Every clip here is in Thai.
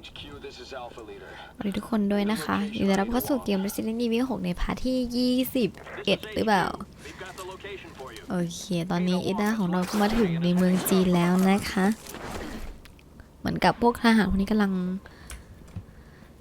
สวัสดีทุกคนด้วยนะคะยินดีต้อนรับเข้าสู่เกม Resident Evil 6 ในพาร์ทที่ 21 หรือเปล่า We've got the location for you. โอเค ตอนนี้เอดาของเราก็มาถึงในเมืองจีนแล้วนะคะ เหมือนกับพวกทหารคนนี้กำลัง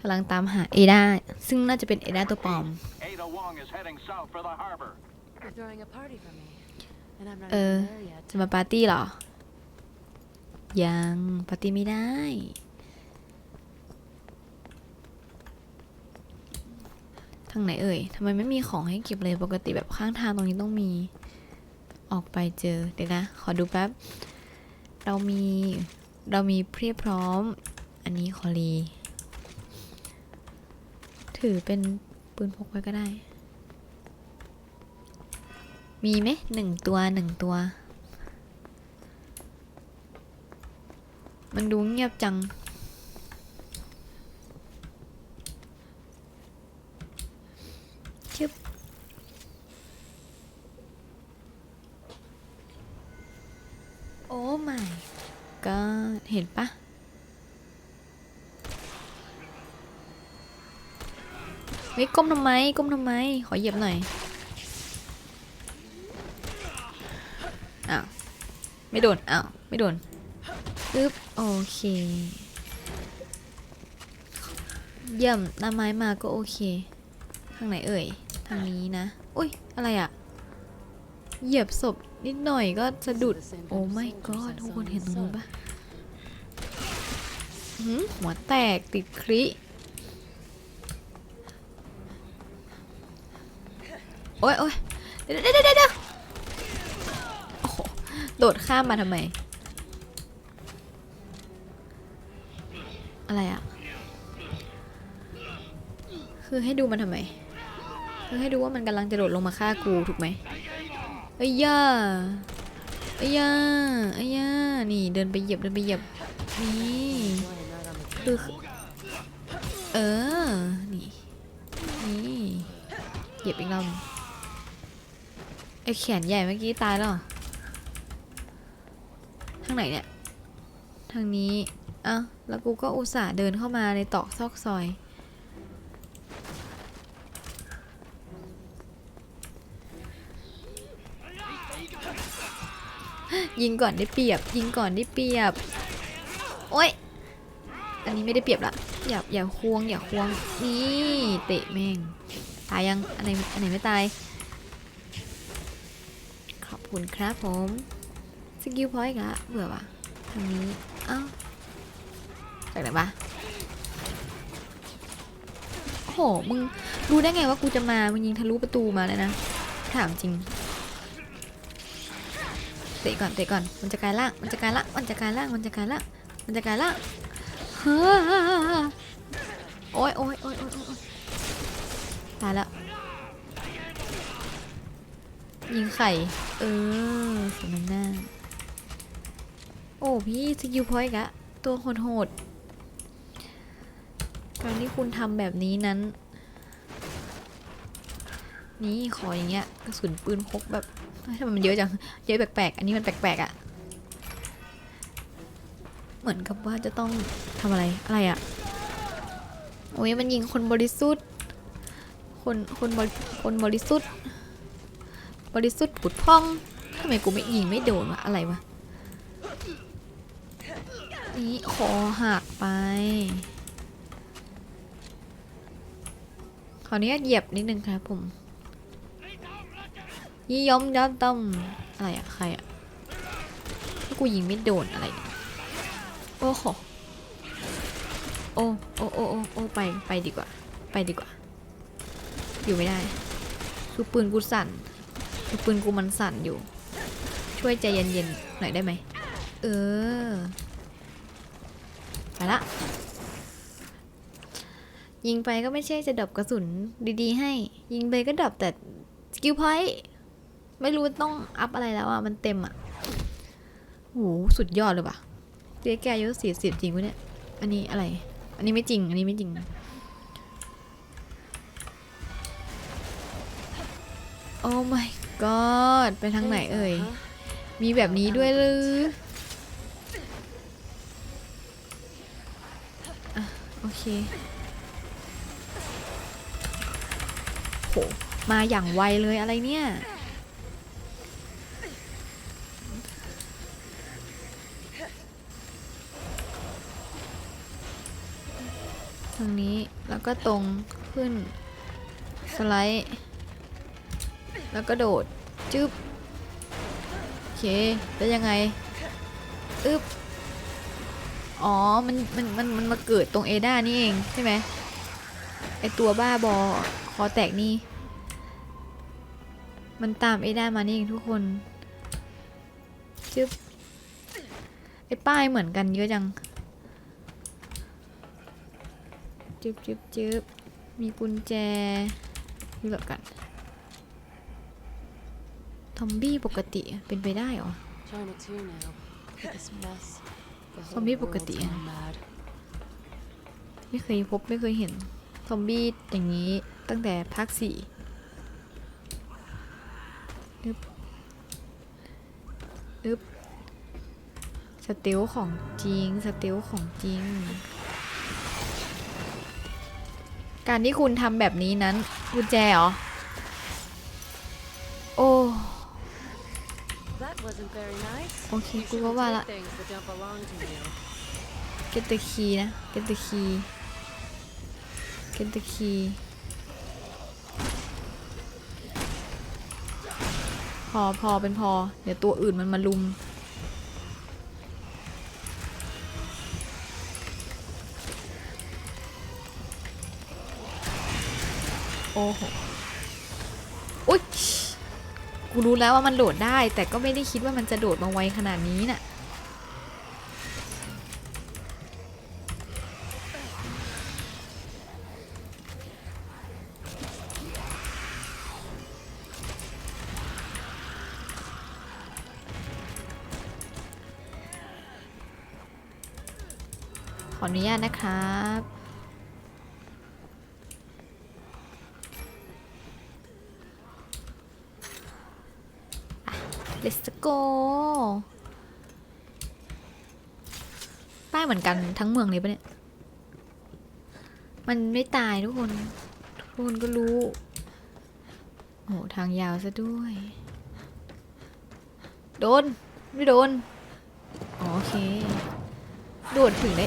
กำลังตามหาเอดาซึ่งน่าจะเป็นเอดาตัวปลอม Ada Wong is heading south for the harbor. You're throwing a party for me. And I'm not Uh, even there yet. จะมาปาร์ตี้เหรอ ยัง ปาร์ตี้ไม่ได้ ทางไหนเอ่ยทำไมไม่มีของให้เก็บเลยปกติแบบข้างทางตรงนี้ต้องมี ออกไปเจอเดี๋ยวนะ ขอดูแป๊บ เรามี เรามีเพียบพร้อม อันนี้ขอรี ถือเป็นปืนพกไว้ก็ได้ มีไหมหนึ่งตัวหนึ่งตัว มันดูเงียบจัง ชึบ โอ้ my ก็เห็นปะ เฮ้ยก้มทำไมก้มทำไม ขอเหยียบหน่อยอ้าวไม่โดนอ้าวไม่โดนปึ๊บโอเคเยี่ยมหน้าไม้มาก็โอเค ทางไหนเอ่ย ทางนี้นะ อุ้ย อะไรอะเหยียบศพนิดหน่อยก็สะดุด โอ้ไม่ก็ทุกคนเห็นตรงนู้นปะหืมหัวแตกติดคริ อ้ยโอ้ยเดี๋ยวเดี๋ยวเดี๋ยวโอ้โหโดดข้ามมาทำไม อะไรอะคือให้ดูมันทำไม คือให้ดูว่ามันกำลังจะโดดลงมาฆ่ากูถูกไหมเอ้ยย่าเอ้ยย่าเอ้ยย่านี่เดินไปเหยียบเดินไปเหยียบ นี่คือเออ นี่ นี่ เหยียบอีกรอบ ไอแขนใหญ่เมื่อกี้ตายแล้วทางไหนเนี่ย ทางนี้อ้าแล้วกูก็อุตส่าห์เดินเข้ามาในตอกซอกซอย ยิงก่อนได้เปรียบ ยิงก่อนได้เปรียบ โอ๊ยอันนี้ไม่ได้เปรียบละ อย่าอย่าควงอย่าควง นี่ เตะแม่ง ตายยัง อันไหนอันไหนไม่ตาย คุณครับผมสกิลพอยต์ละเบื่อวะทางนี้ เอ้าจากไหนวะโอ้โห มึงรู้ได้ไงว่ากูจะมา มึงยิงทะลุประตูมาเลยนะ ถามจริง เตะก่อน เตะก่อน มันจะกลายร่าง มันจะกลายร่าง มันจะกลายร่าง มันจะกลายร่าง มันจะกลายร่างเฮ้อโอ้ยโอ้ยโอ้ยโอ้ยตายแล้ว ยิงไข่ เออสมน้ำหน้า โอ้พี่สกิลพอยต์อะตัวโหดๆการที่คุณทำแบบนี้นั้น นี่ขออย่างเงี้ยกระสุนปืนพกแบบทำไมมันเยอะจัง เยอะแปลกๆ อันนี้มันแปลกๆอะเหมือนกับว่าจะต้องทำอะไรอะไรอะโอ้ยมันยิงคนบริสุทธิ์ คนคนบริคนบริสุทธิ์ บริสุทธิ์ผุดพองทำไมกูไม่ยิงไม่โดนวะอะไรวะนี่คอหักไปขออนุญาตเหยียบนิดนึงครับผมยี่ย้อมย้อมต้อมอะไรอะใครอะถ้ากูยิงไม่โดนอะไร โอ้โหโอ้โอ้โอ้โอ้โอ้ไปไปดีกว่า ไปดีกว่า อยู่ไม่ได้คือปืนกูสั่น ปืนกูมันสั่นอยู่ ช่วยใจเย็นๆหน่อยได้ไหม เออ ไปละ ยิงไปก็ไม่ใช่จะดรอปกระสุนดีๆ ให้ ยิงไปก็ดรอปแต่สกิลพอยต์ไม่รู้ต้องอัพอะไรแล้วอะ มันเต็มอะโหสุดยอดเลยว่ะเจ๊แกอายุสี่สิบจริงวะเนี่ย อันนี้อะไร อันนี้ไม่จริง อันนี้ไม่จริงโอ้ my god ไปทางไหนเอ่ย Huh? มีแบบนี้ด้วยหรืออะโอเค โห มาอย่างไวเลยอะไรเนี่ยทางนี้แล้วก็ตรงขึ้น สไลด์ แล้วก็โดด จึ๊บ โอเค แล้วยังไง อึ๊บ อ๋อ มัน มัน มัน มันมาเกิดตรงเอด้านี่เองใช่ไหมไอตัวบ้าบอ คอแตกนี่ มันตามเอด้ามานี่เองทุกคน จึ๊บ ไอป้ายเหมือนกันเยอะจัง จึ๊บจึ๊บจึ๊บมีกุญแจเลือกกัน ทอมบี้ปกติอะเป็นไปได้เหรอ China too now. With this mess. The whole ซอมบี้ปก world's ติอะ gone mad. ไม่เคยพบไม่เคยเห็นซอมบี้อย่างนี้ตั้งแต่ภาคสี่อึบอึบสเตลของจริงสเตลของจริง การที่คุณทำแบบนี้นั้นกุญแจเหรอโอ้ โอเค กูก็ว่าละ get the key นะ get the key get the key พอพอเป็นพอ เดี๋ยวตัวอื่นมันมาลุม โอ้โห อุ๊ย กูรู้แล้วว่ามันโดดได้ แต่ก็ไม่ได้คิดว่ามันจะโดดมาไวขนาดนี้น่ะ ขออนุญาตนะครับ อะ let's go ป้ายเหมือนกันทั้งเมืองเลยปะเนี่ย มันไม่ตายทุกคน ทุกคนก็รู้โอ้โหทางยาวซะด้วย โดน ไม่โดนอ๋อโอเค โดดถึงได้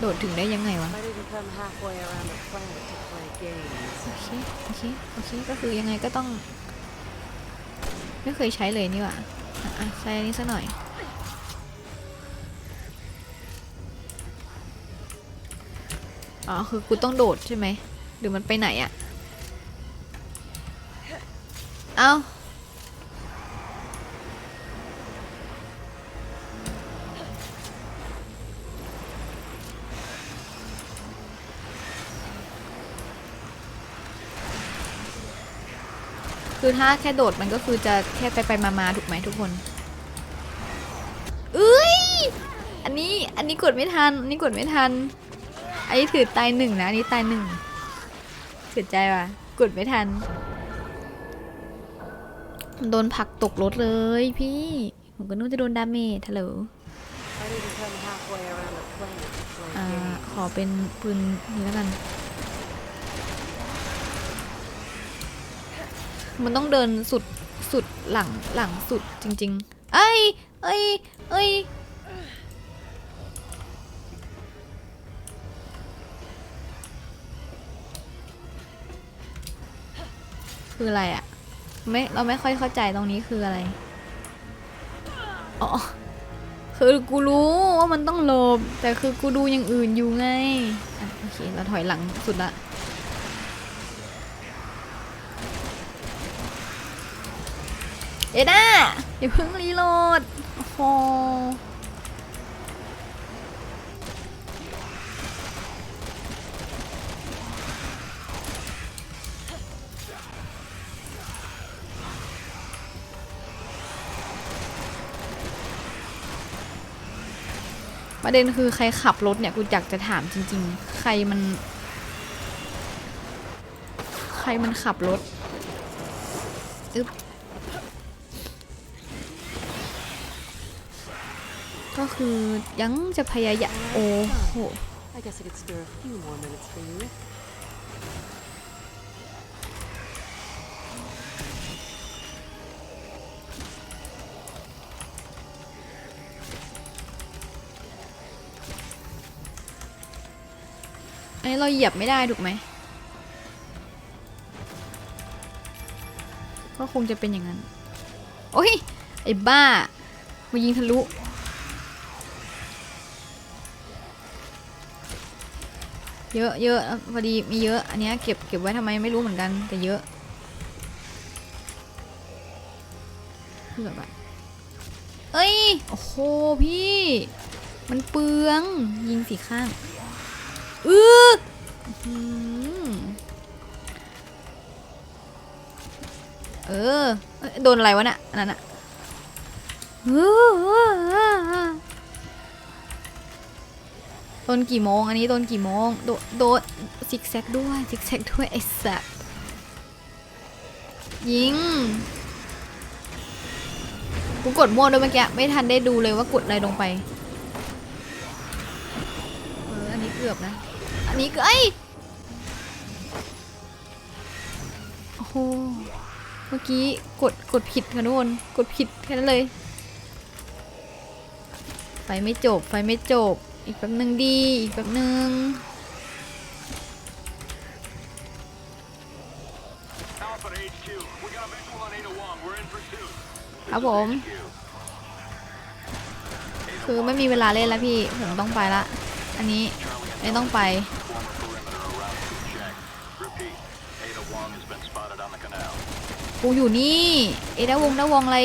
โดดถึงได้ยังไงวะ I didn't come halfway around the planet to play games. โอเค โอเค โอเค ก็คือยังไงก็ต้อง ไม่เคยใช้เลยนี่หว่าอะใช้อันนี้สักหน่อยอ๋อคือกูต้องโดดใช่ไหมหรือมันไปไหนอะเอ้า คือถ้าแค่โดดมันก็คือจะแค่ไปไปมามาถูกไหมทุกคนเอ้ยอันนี้อันนี้กดไม่ทันอันนี้กดไม่ทันอันนี้ถือตายหนึ่งนะอันนี้ตายหนึ่งเสียใจว่ะกดไม่ทัน โดนผลักตกรถเลยพี่ ผมก็นึกว่าจะโดนดาเมจฮัลโหล I didn't come halfway around the planet to play อ่า games. ขอเป็นปืนนี้แล้วกัน มันต้องเดินสุดสุดหลังหลังสุดจริง ๆ เอ้ย เอ้ย เอ้ย คืออะไรอะไม่เราไม่ค่อยเข้าใจตรงนี้คืออะไร อ๋อ คือกูรู้ว่ามันต้องหลบ แต่คือกูดูอย่างอื่นอยู่ไง อะโอเค เราถอยหลังสุดละ เอด้าอย่าเพิ่งรีโหลดโอ้โหประเด็นคือใครขับรถเนี่ยกูอยากจะถามจริง ๆ ใครมัน ใครมันขับรถ คือยังจะพยายามโอ้โห I guess I could spare a few more minutes for you. อันนี้เราเหยียบไม่ได้ถูกไหมก็คงจะเป็นอย่างนั้น โอ้ย ไอ้บ้า มายิงทะลุ เยอะเยอะพอดีมีเยอะ อันเนี้ยเก็บเก็บไว้ทำไมไม่รู้เหมือนกัน แต่เยอะเพื่อแบบเอ้ย โอ้โหพี่ มันเปลือง ยิงสีข้างอืออเออ โดนอะไรวะน่ะอันนั้นอะอื้อ โดนกี่โมง อันนี้โดนกี่โมง โดนโดนซิกแซกด้วยซิกแซกด้วยไอ้สัตว์ยิงกูกดมั่วด้วยเมื่อกี้ไม่ทันได้ดูเลยว่ากดอะไรลงไปเอออันนี้เกือบนะ อันนี้ก็ไอยโอ้โหเมื่อกี้กดกดผิดค่ะทุกคนกดผิดแค่นั้นเลย ไฟไม่จบไฟไม่จบ อีกแป๊บหนึ่งดี อีกแป๊บหนึ่ง Alpha to HQ. We got a visual on Ada Wong. We're in pursuit. ครับผม คือไม่มีเวลาเล่นแล้วพี่ ผมต้องไปละ อันนี้ไม่ต้องไป Former perimeter around to check. Repeat. Ada Wong has been spotted on the canal. กูอยู่นี่ เอดาวงดาวงอะไร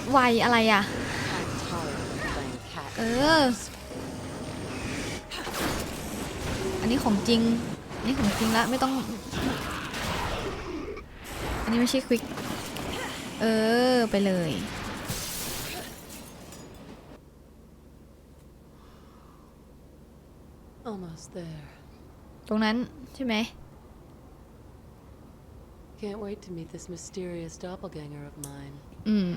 ตรไวอะไรอะ I'm tired of playing cat. เออ อันนี้ของจริง อันนี้ของจริงละไม่ต้อง อันนี้ไม่ใช่ควิก เออ ไปเลย Almost there. ตรงนั้นใช่ไหม Can't wait to meet this mysterious doppelganger of mine. อืม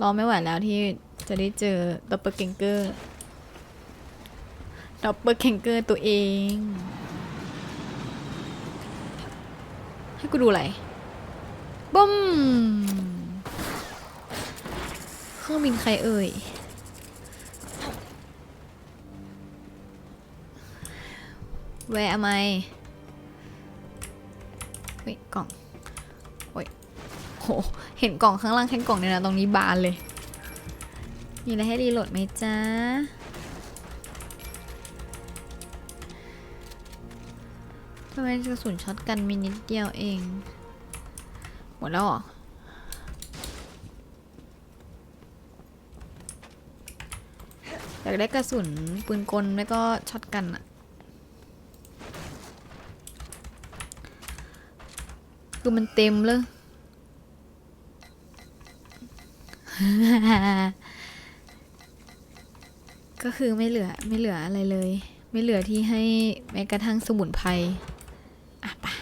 รอไม่ไหวแล้วที่จะได้เจอดับเบิลเกงเกอร์ดับเบิลเกงเกอร์ตัวเอง ให้กูดูอะไรบึ้มเครื่องบินใครเอ่ย Where am I เฮ้ โห เห็นกล่องข้างล่างแค่กล่องเนี่ยนะ ตรงนี้บานเลย มีอะไรให้รีโหลดไหมจ๊ะ ทำไมกระสุนช็อตกันมีนิดเดียวเอง หมดแล้วเหรออยากได้กระสุนปืนกลแล้วก็ช็อตกันอะคือมันเต็มเลย ก็คือไม่เหลือไม่เหลืออะไรเลย ไม่เหลือที่ให้แม้กระทั่งสมุนไพรอะปะ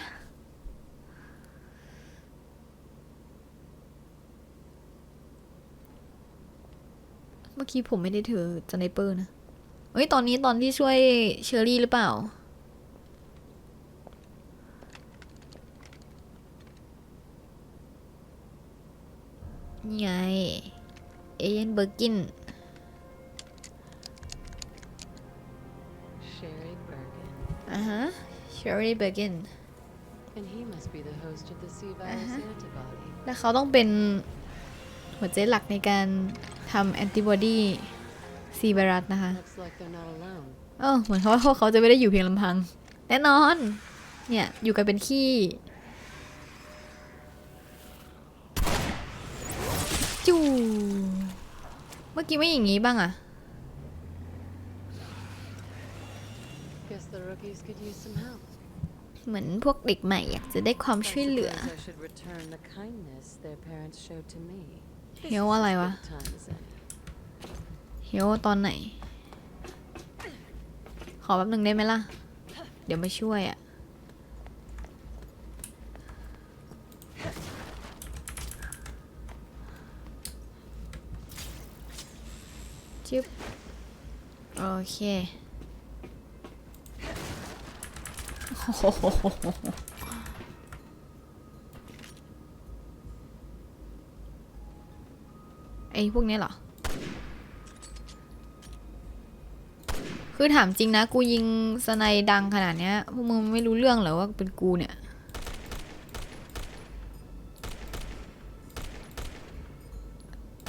เมื่อกี้ผมไม่ได้ถือสไนเปอร์นะเอ้ย ตอนนี้ตอนที่ช่วยเชอรี่หรือเปล่า นี่ไง เอเยนเบอร์กิน Sherry Bergen. อ่าฮะเชอรี่เบอร์กิน And he must be the host of the C virus Uh-huh. antibody. และเขาต้องเป็นหัวใจหลักในการทำแอนติบอดีซีไวรัสนะคะ Looks like they're not alone. เออเหมือนเขาว่าเขาจะไม่ได้อยู่เพียงลำพัง แน่นอน เนี่ยอยู่กันเป็นขี้จู เมื่อกี้ไม่อย่างงี้บ้างอะ Guess the rookies could use some help. เหมือนพวกเด็กใหม่อยากจะได้ความ I ช่วยเหลือ suppose I should return the kindness their parents showed to me. This เฮียว is อะไร as วะ good a time as any. เฮียวตอนไหน ขอแป๊บหนึ่งได้ไหมล่ะ เดี๋ยวมาช่วยอะ จึ๊บโอเคไอ้พวกนี้เหรอ คือถามจริงนะ กูยิงสไนดังขนาดเนี้ย พวกมึงไม่รู้เรื่องเหรอว่าเป็นกูเนี่ย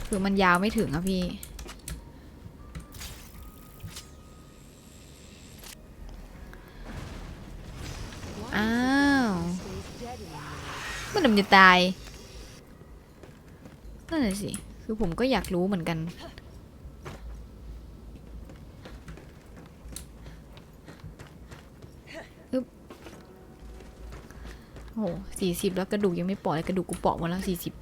คือมันยาวไม่ถึงอะพี่ อ้าว มันมันจะตายนั่นแหละสิ คือผมก็อยากรู้เหมือนกัน อึ๊บโอ้สี่สิบแล้วกระดูกยังไม่ปอกเลยกระดูกกูปอกหมดแล้วสี่สิบ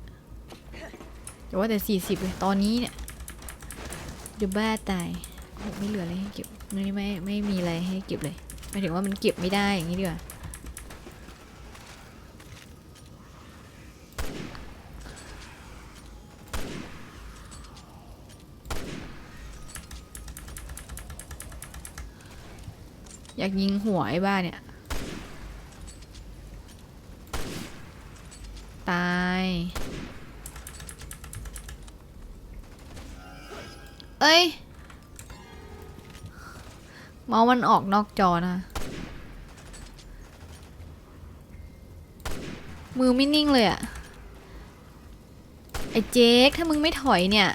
อย่ว่าแต่สี่สิบเลย ตอนนี้เนี่ยเดี๋ยวบ้าตายโอ้ไม่เหลืออะไรให้เก็บ ไม่ไม่ไม่มีอะไรให้เก็บเลยหมายถึงว่ามันเก็บไม่ได้อย่างนี้ดีกว่า อยากยิงหัวไอ้บ้าเนี่ย ตาย เอ้ย เมาส์มันออกนอกจอนะ มือไม่นิ่งเลยอะไอ้เจ๊กถ้ามึงไม่ถอยเนี่ย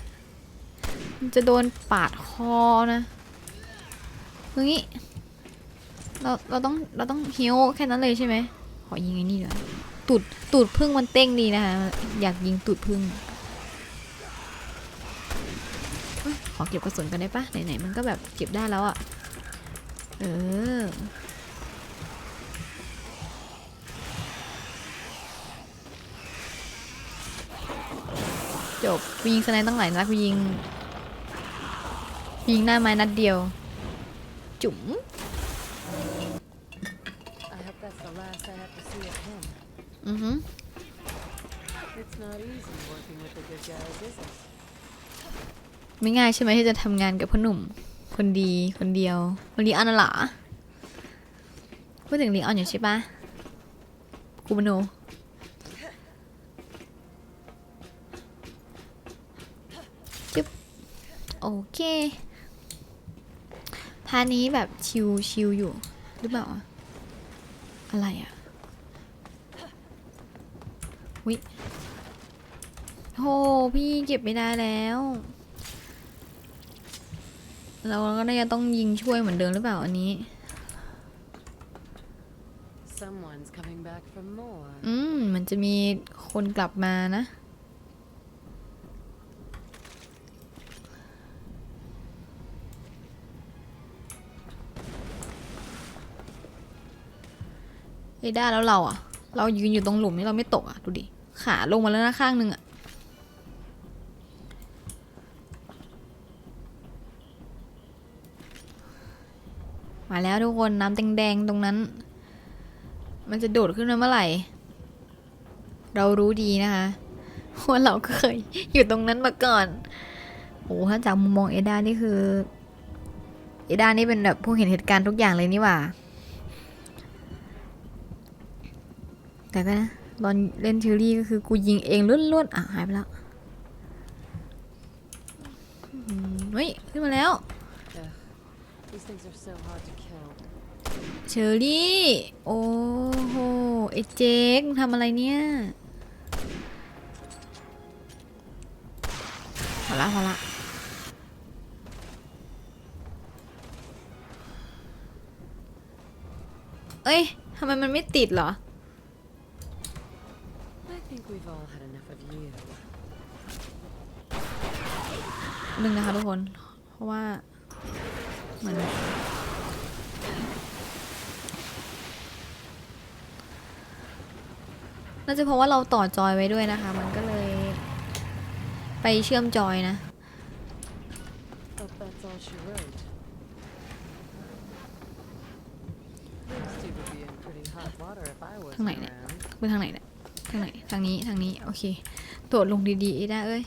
มันจะโดนปาดคอนะมึงงี้ เราเราต้องเราต้องฮิวแค่นั้นเลยใช่ไหมขอยิงไอ้นี่เดี๋ยตูดตูดพึ่งมันเต้งดีนะคะอยากยิงตูดพึ่งขอเก็บกระสุนกันได้ปะไหนๆมันก็แบบเก็บได้แล้วอะเออจบกูยิงสไนด์ตั้งหลายนัดกูยิงยิงหน้าไม้นัดเดียว จุ๋ม I hope that's the last I have to see of him. อือหือ It's not easy working with the good guys, is it? ไม่ง่ายใช่ไหมที่จะทำงานกับพ่อหนุ่ม คนดีคนเดียวคนดีอันน่ะเหรอพูดถึงลีออนอยู่ใช่ปะกูมโน จึ๊บ โอเค พาร์ทนี้แบบชิวชิวอยู่ หรือเปล่า อะอะไรอะ วิโหพี่เก็บไม่ได้แล้ว เราก็น่าจะต้องยิงช่วยเหมือนเดิมหรือเปล่าอันนี้ Someone's coming back for more. อืมมันจะมีคนกลับมานะ เอ้ยได้แล้วเราอะเรายืนอยู่ตรงหลุมนี่เราไม่ตกอะดูดิ ขาลงมาแล้วนะข้างหนึ่งอะมาแล้วทุกคนน้ำแดงๆตรงนั้น มันจะโดดขึ้นมาเมื่อไหร่ เรารู้ดีนะคะว่าเราเคยอยู่ตรงนั้นมาก่อนโอ้ถ้าจากมุมมองเอดานี่คือ เอดานี่เป็นแบบผู้เห็นเหตุการณ์ทุกอย่างเลยนี่หว่า แต่ก็นะ ตอนเล่นทิวรี่ก็คือกูยิงเองล้วนๆอะหายไปแล้วเฮ้ยขึ้นมาแล้วเชอรี่ โอ้โหไอ้เจ๊กทำอะไรเนี่ยพอละพอละเอ้ยทำไมมันไม่ติดเหรอ we've all had enough of you. หนึ่งนะคะทุกคน เพราะว่ามันน่าจะเพราะว่าเราต่อจอยไว้ด้วยนะคะ มันก็เลย ไปเชื่อมจอยนะ Hope that's all she wrote. Those two would be in pretty hot water if I was ทางไหนเนี่ย around. ไปทางไหนเนี่ย ทางไหนทางนี้ทางนี้โอเคตรวจลงดีๆได้เอ้ย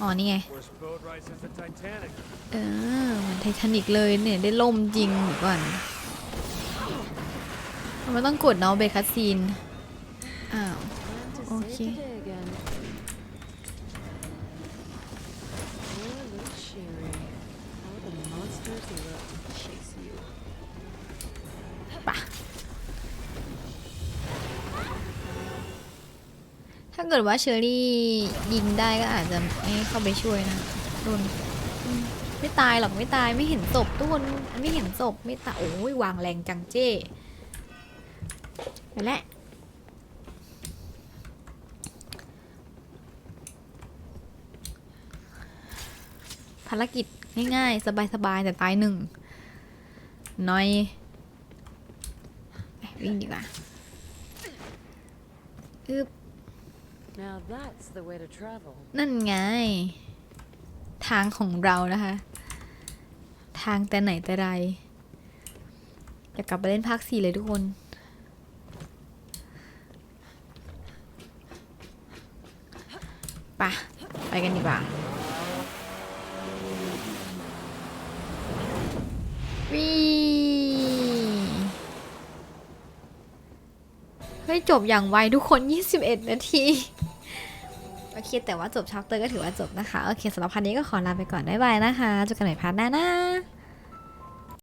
อ๋อนี่ไงเออเหมือนไททานิกเลยเนี่ยได้ล่มจริงเดี๋ยวก่อนมันต้องกดเนาะเบคัสซีนอ้าวโอเคาเกิดว่าเชอรี่ยิงได้ก็อาจจะไม่เข้าไปช่วยนะโดนไม่ตายหรอกไม่ตายไม่เห็นศพทุกคนไม่เห็นศพไม่ตายโอ้ยวางแรงจังเจ้ไปแล้วภารกิจง่ายๆ สบายๆ แต่ตายหนึ่งน้อยวิ่งดีกว่าอึบ Now that's the way to travel. นั่นไง ทางของเรานะคะ ทางแต่ไหนแต่ไรอยากกลับไปเล่นภาคสี่เลยทุกคนไปะ ไปกันดีกว่า วีเฮ้ย จบอย่างไวทุกคน 21 นาที โอเคแต่ว่าจบชัปเตอร์ก็ถือว่าจบนะคะ โอเคสำหรับพันนี้ก็ขอลาไปก่อนบ๊ายบายนะคะเจอกันใหม่พาร์ทหน้านะ